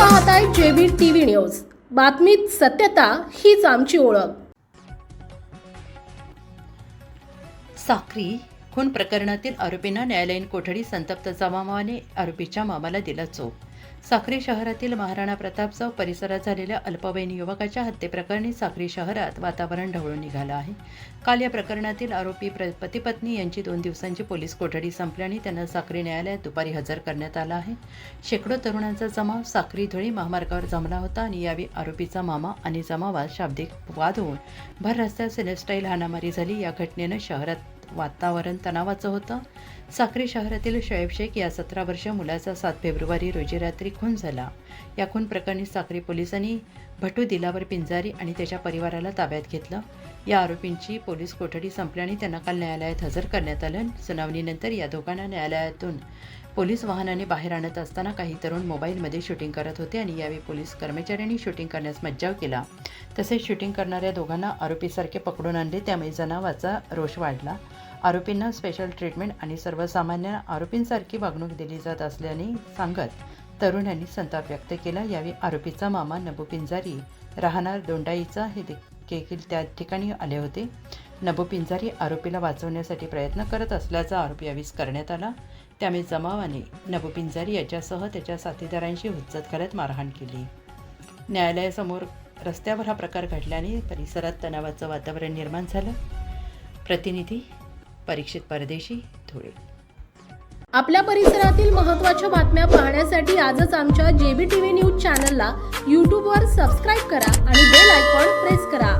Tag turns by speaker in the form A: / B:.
A: पाहताय JB TV news. बातमीत सत्यता हीच आमची ओळख.
B: साक्री खून प्रकरणातील आरोपींना न्यायालयीन कोठडी संतप्त जमावाने आरोपीच्या मामाला दिला चोप. साक्री शहरातील महाराणा प्रताप चौक परिसरात झालेल्या अल्पवयीन युवकाच्या हत्येप्रकरणी साक्री शहरात वातावरण ढवळून निघालं आहे. काल या प्रकरणातील आरोपी प्र पतीपत्नी यांची दोन दिवसांची पोलीस कोठडी संपल्याने त्यांना साक्री न्यायालयात दुपारी हजर करण्यात आला आहे. शेकडो तरुणांचा जमाव साक्री धुळी महामार्गावर जमला होता आणि यावेळी आरोपीचा मामा आणि जमावात शाब्दिक वाद होऊन भर रस्त्यात सेलेस्टाईल हाणामारी झाली. या घटनेनं शहरात वातावरण तणावाचं होतं. साक्री शहरातील शोएब शेख या सतरा वर्ष मुलाचा सात फेब्रुवारी रोजी रात्री खून झाला. या खून प्रकरणी साक्री पोलिसांनी भटू दिलावर पिंजारी आणि त्याच्या परिवाराला ताब्यात घेतलं. या आरोपींची पोलीस कोठडी संपल्याने त्यांना काल न्यायालयात हजर करण्यात आलं. सुनावणीनंतर या दोघांना न्यायालयातून पोलीस वाहनाने बाहेर आणत असताना काही तरुण मोबाईलमध्ये शूटिंग करत होते आणि यावेळी पोलीस कर्मचाऱ्यांनी शूटिंग करण्यास मज्जाव केला. तसेच शूटिंग करणाऱ्या दोघांना आरोपीसारखे पकडून आणले. त्यामुळे जनावाचा रोष वाढला. आरोपींना स्पेशल ट्रीटमेंट आणि सर्वसामान्य आरोपींसारखी वागणूक दिली जात असल्याने सांगत तरुणांनी संताप व्यक्त केला. यावेळी आरोपीचा मामा नबू पिंजारी राहणार दोंडाईचा हे देखील त्या ठिकाणी आले होते. नबू पिंजारी आरोपीला वाचवण्यासाठी प्रयत्न करत असल्याचा आरोप यावेळी करण्यात आला. त्यामुळे जमावाने नबू पिंजारी याच्यासह त्याच्या साथीदारांशी हुज्जत करत मारहाण केली. न्यायालयासमोर रस्त्यावर हा प्रकार घडल्याने परिसरात तणावाचं वातावरण निर्माण झालं. प्रतिनिधी परीक्षित परदेशी धुळे.
A: आपल्या परिसरातील महत्त्वाच्या बातम्या पाहण्यासाठी आजच आमच्या जेबी टीव्ही न्यूज चॅनलला यूट्यूबवर सबस्क्राईब करा आणि बेल आयकॉन प्रेस करा.